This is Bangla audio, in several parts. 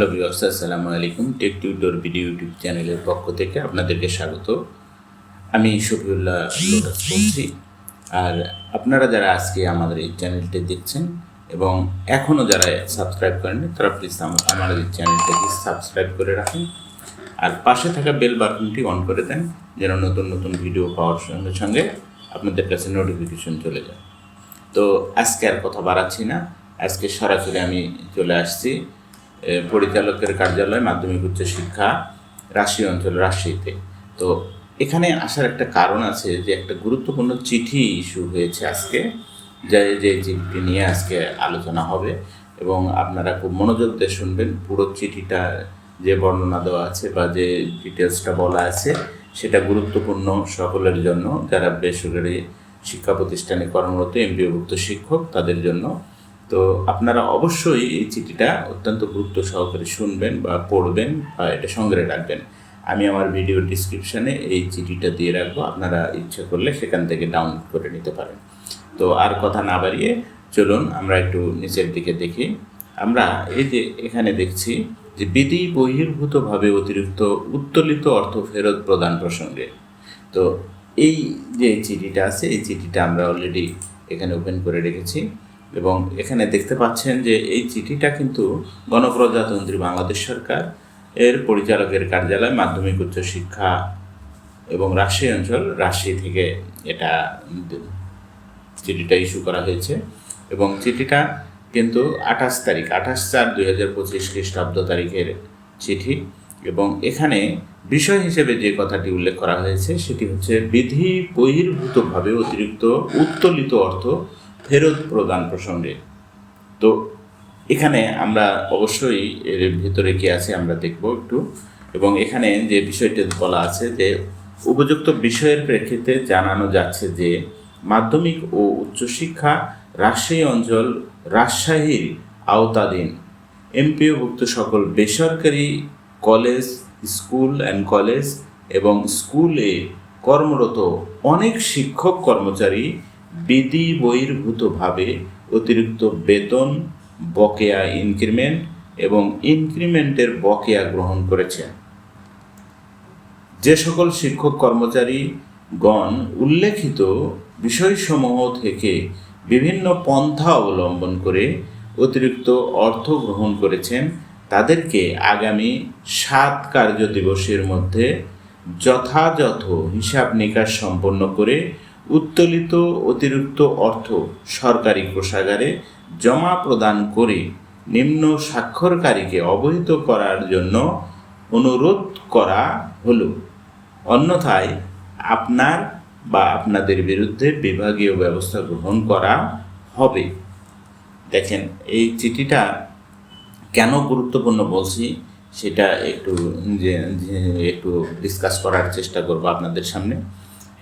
হ্যালো ভিউয়ার্স, আসসালামু আলাইকুম। টেক টিউটর ভিডিও ইউটিউব চ্যানেলের পক্ষ থেকে আপনাদেরকে স্বাগত। আমি শফিউল্লাহ লোটাস বলছি। আর আপনারা যারা আজকে আমাদের এই চ্যানেলটি দেখছেন এবং এখনও যারা সাবস্ক্রাইব করেননি, তারা প্লিজ আমাদের এই চ্যানেলটাকে সাবস্ক্রাইব করে রাখুন। আর পাশে থাকা বেল বাটনটি অন করে দেন, যেন নতুন নতুন ভিডিও পাওয়ার সঙ্গে সঙ্গে আপনাদের কাছে নোটিফিকেশন চলে যায়। তো আজকে আর কথা বাড়াচ্ছি না। আজকে সরাসরি আমি চলে আসছি পরিচালকের কার্যালয় মাধ্যমিক উচ্চ শিক্ষা রাজশাহী অঞ্চল রাশিতে তো এখানে আসার একটা কারণ আছে যে একটা গুরুত্বপূর্ণ চিঠি ইস্যু হয়েছে আজকে, যে যে চিঠিটি নিয়ে আজকে আলোচনা হবে এবং আপনারা খুব মনোযোগ দিয়ে শুনবেন। পুরো চিঠিটা যে বর্ণনা দেওয়া আছে বা যে ডিটেলসটা বলা আছে, সেটা গুরুত্বপূর্ণ সকলের জন্য। যারা বেসরকারি শিক্ষা প্রতিষ্ঠানে কর্মরত, এমপিওভুক্ত শিক্ষক, তাদের জন্য তো আপনারা অবশ্যই এই চিঠিটা অত্যন্ত গুরুত্ব সহকারে শুনবেন বা পড়বেন বা এটা সংগ্রহে রাখবেন। আমি আমার ভিডিও ডিসক্রিপশানে এই চিঠিটা দিয়ে রাখব, আপনারা ইচ্ছে করলে সেখান থেকে ডাউনলোড করে নিতে পারেন। তো আর কথা না বাড়িয়ে চলুন, আমরা একটু নিচের দিকে দেখি। আমরা এই যে এখানে দেখছি যে বিধি বহির্ভূতভাবে অতিরিক্ত উত্তোলিত অর্থ ফেরত প্রদান প্রসঙ্গে। তো এই যে চিঠিটা আছে, এই চিঠিটা আমরা অলরেডি এখানে ওপেন করে রেখেছি। এবং এখানে দেখতে পাচ্ছেন যে এই চিঠিটা কিন্তু গণপ্রজাতন্ত্রী বাংলাদেশ সরকার এর পরিচালকের কার্যালয় মাধ্যমিক উচ্চ শিক্ষা এবং রাজশাহী অঞ্চল, রাজশাহী থেকে এটা চিঠিটা ইস্যু করা হয়েছে এবং চিঠিটা কিন্তু আঠাশ তারিখ, আঠাশ চার দুই হাজার পঁচিশ খ্রিস্টাব্দ তারিখের চিঠি এবং এখানে বিষয় হিসেবে যে কথাটি উল্লেখ করা হয়েছে সেটি হচ্ছে বিধি বহির্ভূতভাবে অতিরিক্ত উত্তোলিত অর্থ ফেরত প্রদান প্রসঙ্গে। তো এখানে আমরা অবশ্যই এর ভিতরে কি আছে আমরা দেখব একটু। এবং এখানে যে বিষয়টি বলা আছে যে, উপযুক্ত বিষয়ের প্রেক্ষিতে জানানো যাচ্ছে যে, মাধ্যমিক ও উচ্চশিক্ষা রাজশাহী অঞ্চল রাজশাহীর আওতাধীন। এমপিওভুক্ত সকল বেসরকারি কলেজ, স্কুল অ্যান্ড কলেজ এবং স্কুলে কর্মরত অনেক শিক্ষক কর্মচারী বিধি বহির্ভূতভাবে অতিরিক্ত বেতন, বকেয়া ইনক্রিমেন্ট এবং ইনক্রিমেন্টের বকেয়া গ্রহণ করেছেন যে সকল শিক্ষক কর্মচারী গণ উল্লেখিত বিষয়সমূহ থেকে বিভিন্ন পন্থা অবলম্বন করে অতিরিক্ত অর্থ গ্রহণ করেছেন, তাদেরকে আগামী সাত কার্য দিবসের মধ্যে যথাযথ হিসাব নিকাশ সম্পন্ন করে উত্তোলিত অতিরিক্ত অর্থ সরকারি কোষাগারে জমা প্রদান করে নিম্ন স্বাক্ষরকারীকে অবহিত করার জন্য অনুরোধ করা হলো। অন্যথায় আপনার বা আপনাদের বিরুদ্ধে বিভাগীয় ব্যবস্থা গ্রহণ করা হবে। দেখেন, এই চিঠিটা কেন গুরুত্বপূর্ণ বলছি, সেটা একটু একটু ডিসকাস করার চেষ্টা করব আপনাদের সামনে।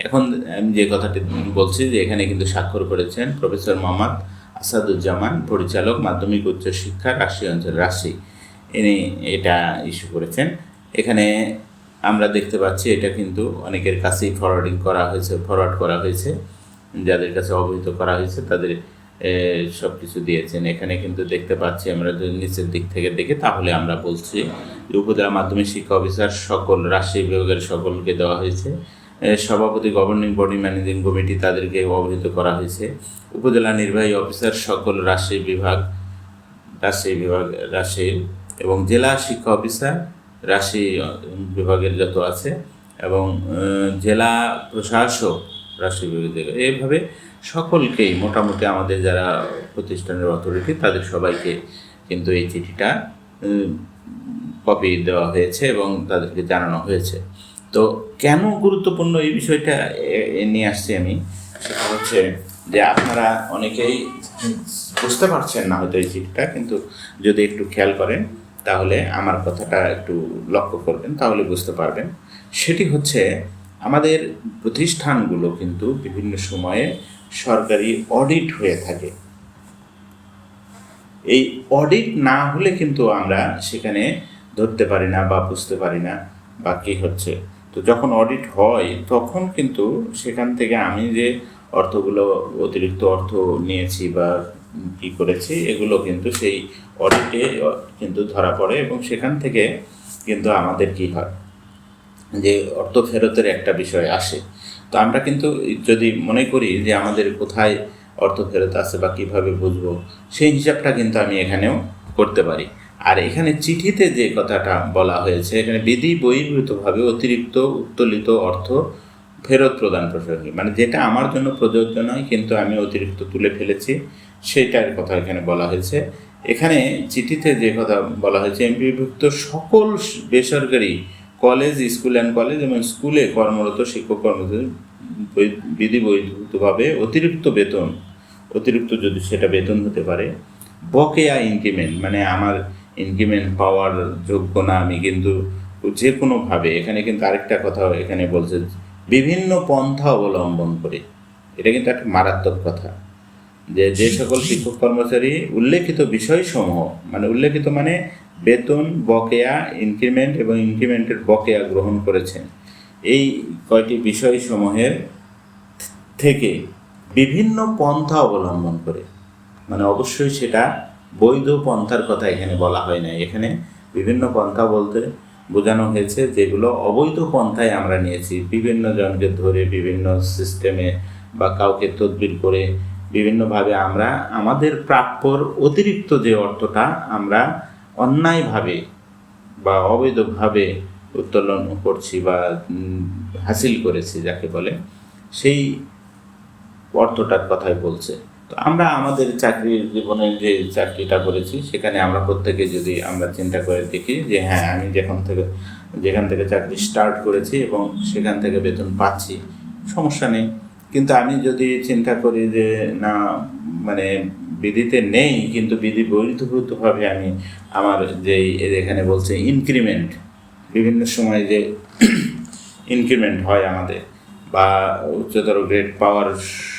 এখন আমি যে কথাটি বলছি যে এখানে কিন্তু স্বাক্ষর করেছেন প্রফেসর মোহাম্মদ আসাদুজ্জামান, পরিচালক মাধ্যমিক উচ্চ শিক্ষা রাজশাহী অঞ্চল রাজশাহী। ইনি এটা ইস্যু করেছেন। এখানে আমরা দেখতে পাচ্ছি এটা কিন্তু অনেকের কাছেই ফরওয়ার্ডিং করা হয়েছে ফরওয়ার্ড করা হয়েছে, যাদের কাছে অবহিত করা হয়েছে তাদের সব কিছু দিয়েছেন। এখানে কিন্তু দেখতে পাচ্ছি আমরা যদি নিচের দিক থেকে দেখি, তাহলে আমরা বলছি যে উপজেলা মাধ্যমিক শিক্ষা অফিসার সকল, রাজশাহী বিভাগের সকলকে দেওয়া হয়েছে। সভাপতি গভর্নিং বডি ম্যানেজিং কমিটি তাদেরকে অবহিত করা হয়েছে উপজেলা নির্বাহী অফিসার সকল রাজশাহী বিভাগ রাজশাহী বিভাগ রাজশাহীর এবং জেলা শিক্ষা অফিসার রাজশাহী বিভাগের যত আছে এবং জেলা প্রশাসক রাজশাহী বিভাগের। এইভাবে সকলকেই মোটামুটি আমাদের যারা প্রতিষ্ঠানের অথরিটি তাদের সবাইকে কিন্তু এই চিঠিটা কপি দেওয়া হয়েছে এবং তাদেরকে জানানো হয়েছে তো কেন গুরুত্বপূর্ণ এই বিষয়টা নিয়ে আসছি আমি? সেটা হচ্ছে যে আপনারা অনেকেই বুঝতে পারছেন না হয়তো এই চিঠিটা কিন্তু যদি একটু খেয়াল করেন, তাহলে আমার কথাটা একটু লক্ষ্য করবেন, তাহলে বুঝতে পারবেন। সেটি হচ্ছে আমাদের প্রতিষ্ঠানগুলো কিন্তু বিভিন্ন সময়ে সরকারি অডিট হয়ে থাকে। এই অডিট না হলে কিন্তু আমরা সেখানে ধরতে পারি না বা বুঝতে পারি না বা কী হচ্ছে। তো যখন অডিট হয়, তখন কিন্তু সেখান থেকে আমি যে অর্থগুলো অতিরিক্ত অর্থ নিয়েছি বা কি করেছি, এগুলো কিন্তু সেই অডিটে কিন্তু ধরা পড়ে এবং সেখান থেকে কিন্তু আমাদের কি হয়? যে অর্থ ফেরতের একটা বিষয় আসে। তো আমরা কিন্তু যদি মনে করি যে আমাদের কোথায় অর্থ ফেরত আছে বা কীভাবে বুঝব, সেই হিসাবটা কিন্তু আমি এখানেও করতে পারি। আর এখানে চিঠিতে যে কথাটা বলা হয়েছে, এখানে বিধি বহির্ভূতভাবে অতিরিক্ত উত্তোলিত অর্থ ফেরত প্রদান প্রসঙ্গে। মানে যেটা আমার জন্য প্রযোজ্য নয়, কিন্তু আমি অতিরিক্ত তুলে ফেলেছি, সেইটার কথা এখানে বলা হয়েছে। এখানে চিঠিতে যে কথা বলা হয়েছে, এমপিভুক্ত সকল বেসরকারি কলেজ, স্কুল অ্যান্ড কলেজ এবং স্কুলে কর্মরত শিক্ষক কর্মচারী বিধি বৈধভাবে অতিরিক্ত বেতন, অতিরিক্ত যদি সেটা বেতন হতে পারে, বকেয়া ইনক্রিমেন্ট মানে আমার ইনক্রিমেন্ট পাওয়ার যোগ্য না আমি, কিন্তু যে কোনোভাবে এখানে কিন্তু আরেকটা কথা এখানে বলছে, বিভিন্ন পন্থা অবলম্বন করে। এটা কিন্তু একটা মারাত্মক কথা। যে যে সকল শিক্ষক কর্মচারী উল্লেখিত বিষয়সমূহ মানে উল্লেখিত মানে বেতন, বকেয়া ইনক্রিমেন্ট এবং ইনক্রিমেন্টের বকেয়া গ্রহণ করেছেন। এই কয়টি বিষয়সমূহের থেকে বিভিন্ন পন্থা অবলম্বন করে। মানে অবশ্যই সেটা বৈধ পন্থার কথা এখানে বলা হয় না এখানে বিভিন্ন পন্থা বলতে বোঝানো হয়েছে যেগুলো অবৈধ পন্থায় আমরা নিয়েছি। বিভিন্ন জনকে ধরে, বিভিন্ন সিস্টেমে বা কাউকে তদবির করে বিভিন্নভাবে আমরা আমাদের প্রাপ্যর অতিরিক্ত যে অর্থটা আমরা অন্যায়ভাবে বা অবৈধভাবে উত্তোলন করছি বা হাসিল করেছি, যাকে বলে, সেই অর্থটার কথাই বলছে। তো আমরা আমাদের চাকরির জীবনে যে চাকরিটা করেছি, সেখানে আমরা প্রত্যেকে যদি আমরা চিন্তা করে দেখি যে হ্যাঁ আমি যেখান থেকে যেখান থেকে চাকরি স্টার্ট করেছি এবং সেখান থেকে বেতন পাচ্ছি, সমস্যা নেই। কিন্তু আমি যদি চিন্তা করি যে না মানে বিধিতে নেই, কিন্তু বিধি বৈধভূতভাবে আমি আমার যেই এখানে বলছে ইনক্রিমেন্ট বিভিন্ন সময় যে ইনক্রিমেন্ট হয় আমাদের, বা উচ্চতর গ্রেড পাওয়ার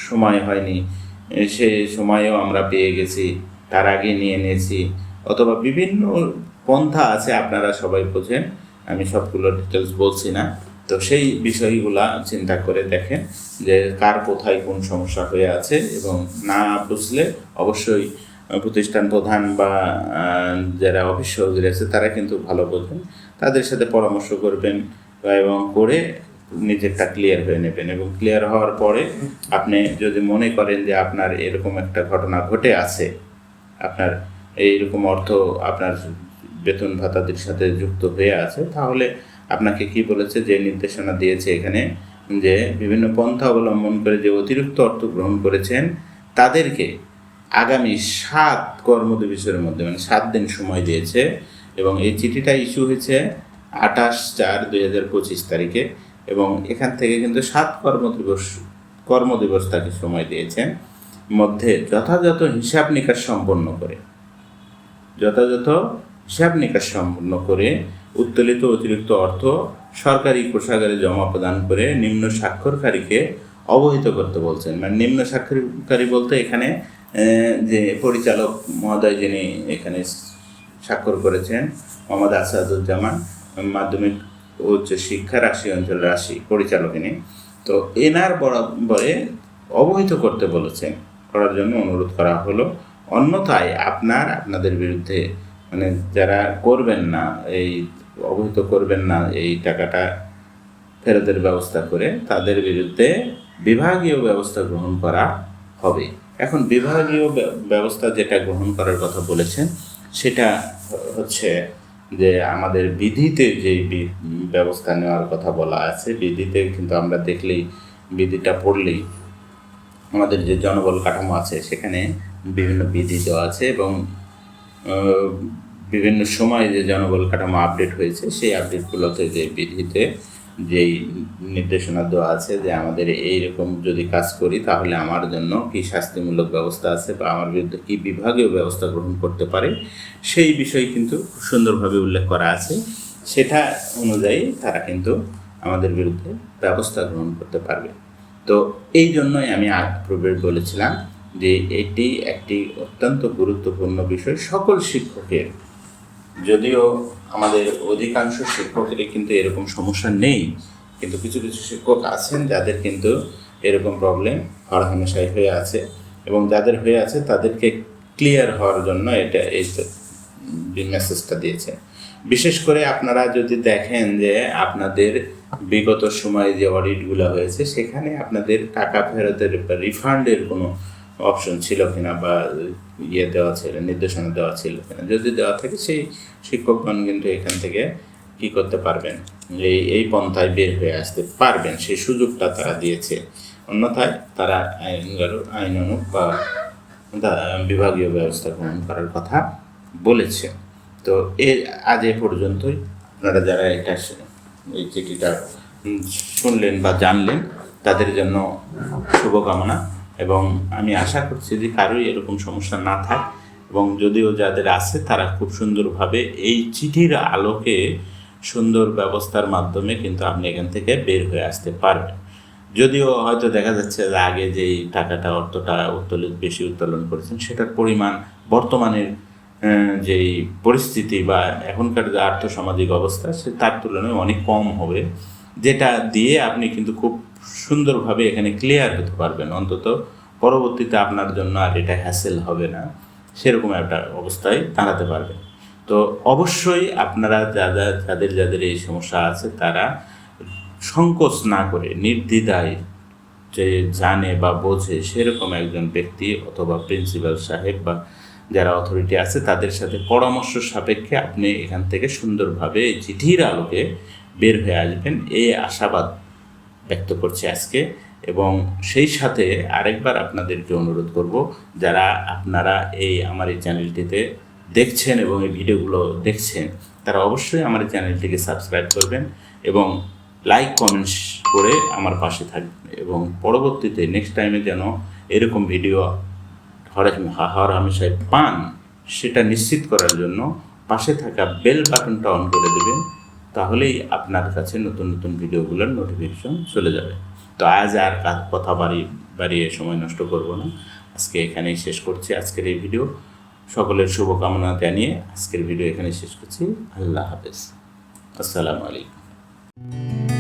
সময় হয়নি সেই সময়েও আমরা পেয়ে গেছি, তার আগে নিয়ে নিয়েছি। অথবা বিভিন্ন পন্থা আছে, আপনারা সবাই বোঝেন, আমি সবগুলো ডিটেলস বলছি না। তো সেই বিষয়গুলা চিন্তা করে দেখেন যে কার কোথায় কোন সমস্যা হয়ে আছে এবং না বুঝলে অবশ্যই প্রতিষ্ঠান প্রধান বা যারা অফিস সহযোগী আছে, তারা কিন্তু ভালো বোঝেন। তাদের সাথে পরামর্শ করবেন এবং করে নিজেরটা ক্লিয়ার হয়ে নেবেন এবং ক্লিয়ার হওয়ার পরে আপনি যদি মনে করেন যে আপনার এরকম একটা ঘটনা ঘটে আছে, আপনার এইরকম অর্থ আপনার বেতন ভাতাদের সাথে যুক্ত হয়ে আছে, তাহলে আপনাকে কি বলেছে যে নির্দেশনা দিয়েছে এখানে যে বিভিন্ন পন্থা অবলম্বন করে যে অতিরিক্ত অর্থ গ্রহণ করেছেন, তাদেরকে আগামী সাত কর্মদিবসের মধ্যে মানে সাত দিন সময় দিয়েছে এবং এই চিঠিটা ইস্যু হয়েছে আঠাশ চার দুই হাজার পঁচিশ তারিখে। এবং এখান থেকে কিন্তু সাত কর্মদিবস কর্মদিবস তাকে সময় দিয়েছেন, মধ্যে যথাযথ হিসাব নিকাশ সম্পন্ন করে। যথাযথ হিসাব নিকাশ সম্পন্ন করে উত্তোলিত অতিরিক্ত অর্থ সরকারি কোষাগারে জমা প্রদান করে নিম্ন স্বাক্ষরকারীকে অবহিত করতে বলছেন। মানে নিম্ন স্বাক্ষরকারী বলতে এখানে যে পরিচালক মহোদয় যিনি এখানে স্বাক্ষর করেছেন, মোহাম্মদ আসাদুজ্জামান, মাধ্যমিক উচ্চ শিক্ষা রাশি অঞ্চল রাশি পরিচালক ইনি। তো এনার বরাবরে অবহিত করতে বলেছেন। করার জন্য অনুরোধ করা হলো, অন্যথায় আপনার, আপনাদের বিরুদ্ধে মানে যারা করবেন না, এই অবহিত করবেন না এই টাকাটা ফেরতের ব্যবস্থা করে, তাদের বিরুদ্ধে বিভাগীয় ব্যবস্থা গ্রহণ করা হবে। এখন বিভাগীয় ব্যবস্থা যেটা গ্রহণ করার কথা বলেছেন, সেটা হচ্ছে যে আমাদের বিধিতে যে ব্যবস্থা নেওয়ার কথা বলা আছে, বিধিতে কিন্তু আমরা দেখলেই, বিধিটা পড়লেই আমাদের যে জনবল কাঠামো আছে, সেখানে বিভিন্ন বিধি দেওয়া আছে এবং বিভিন্ন সময় যে জনবল কাঠামো আপডেট হয়েছে, সেই আপডেটগুলোতে যে বিধিতে যেই নির্দেশনা দেওয়া আছে যে আমাদের এইরকম যদি কাজ করি, তাহলে আমার জন্য কি শাস্তিমূলক ব্যবস্থা আছে বা আমার বিরুদ্ধে কি বিভাগীয় ব্যবস্থা গ্রহণ করতে পারে, সেই বিষয় কিন্তু খুব সুন্দরভাবে উল্লেখ করা আছে। সেটা অনুযায়ী তারা কিন্তু আমাদের বিরুদ্ধে ব্যবস্থা গ্রহণ করতে পারবে। তো এই জন্যই আমি পূর্বে বলেছিলাম যে এটি একটি অত্যন্ত গুরুত্বপূর্ণ বিষয় সকল শিক্ষকের। যদিও আমাদের অধিকাংশ শিক্ষকেরই কিন্তু এরকম সমস্যা নেই, কিন্তু কিছু কিছু শিক্ষক আছেন যাদের কিন্তু এরকম প্রবলেম হরহামেশাই হয়ে আছে এবং যাদের হয়ে আছে তাদেরকে ক্লিয়ার হওয়ার জন্য এটা এই মেসেজটা দিয়েছে। বিশেষ করে আপনারা যদি দেখেন যে আপনাদের বিগত সময়ে যে অডিটগুলো হয়েছে, সেখানে আপনাদের টাকা ফেরতের রিফান্ডের কোনো অপশন ছিল কিনা বা ইয়ে দেওয়া ছিল, নির্দেশনা দেওয়া ছিল কিনা। যদি দেওয়া থাকে, সেই শিক্ষকগণ কিন্তু এখান থেকে কি করতে পারবেন? এই এই পন্থায় বের হয়ে আসতে পারবেন। সেই সুযোগটা তারা দিয়েছে। অন্যথায় তারা আইনগারু আইনানুক বা দা- বিভাগীয় ব্যবস্থা গ্রহণ করার কথা বলেছে। তো এর আজ এ পর্যন্তই। আপনারা যারা এটা এই চিঠিটা শুনলেন বা জানলেন, তাদের জন্য শুভকামনা। এবং আমি আশা করছি যে কারোই এরকম সমস্যা না থাক এবং যদিও যাদের আছে তারা খুব সুন্দরভাবে এই চিঠির আলোকে সুন্দর ব্যবস্থার মাধ্যমে কিন্তু আপনি এখান থেকে বের হয়ে আসতে পারবেন। যদিও হয়তো দেখা যাচ্ছে যে আগে যেই টাকাটা, অর্থটা উত্তোলিত বেশি উত্তোলন করেছেন, সেটার পরিমাণ বর্তমানের যেই পরিস্থিতি বা এখনকার যে আর্থসামাজিক অবস্থা, সে তার তুলনায় অনেক কম হবে। যেটা দিয়ে আপনি কিন্তু খুব সুন্দরভাবে এখানে ক্লিয়ার হতে পারবেন। অন্তত পরবর্তীতে আপনার জন্য আর এটা হ্যাসেল হবে না। সেরকম একটা অবস্থায় দাঁড়াতে পারবেন। তো অবশ্যই আপনারা যারা, যাদের যাদের এই সমস্যা আছে তারা সংকোচ না করে, নির্দ্বিধায় যে জানে বা বোঝে সেরকম একজন ব্যক্তি অথবা প্রিন্সিপাল সাহেব বা যারা অথরিটি আছে তাদের সাথে পরামর্শ সাপেক্ষে আপনি এখান থেকে সুন্দরভাবে চিঠির আলোকে বের হয়ে আসবেন। এই আশাবাদ ব্যক্ত করছি আজকে এবং সেই সাথে আরেকবার আপনাদেরকে অনুরোধ করব, যারা আপনারা এই আমার এই চ্যানেলটিতে দেখছেন এবং এই ভিডিওগুলো দেখছেন, তারা অবশ্যই আমার এই চ্যানেলটিকে সাবস্ক্রাইব করবেন এবং লাইক, কমেন্টস করে আমার পাশে থাকবেন এবং পরবর্তীতে নেক্সট টাইমে যেন এরকম ভিডিও হরে হর হামেশায় পান, সেটা নিশ্চিত করার জন্য পাশে থাকা বেল বাটনটা অন করে দেবেন। তাহলেই আপনার কাছে নতুন নতুন ভিডিওগুলোর নোটিফিকেশন চলে যাবে। তো আজ আর কথা বাড়ি, বাড়িয়ে সময় নষ্ট করব না। আজকে এখানেই শেষ করছি আজকের এই ভিডিও। সকলের শুভকামনা জানিয়ে আজকের ভিডিও এখানে শেষ করছি। আল্লাহ হাফেজ। আসসালামু আলাইকুম।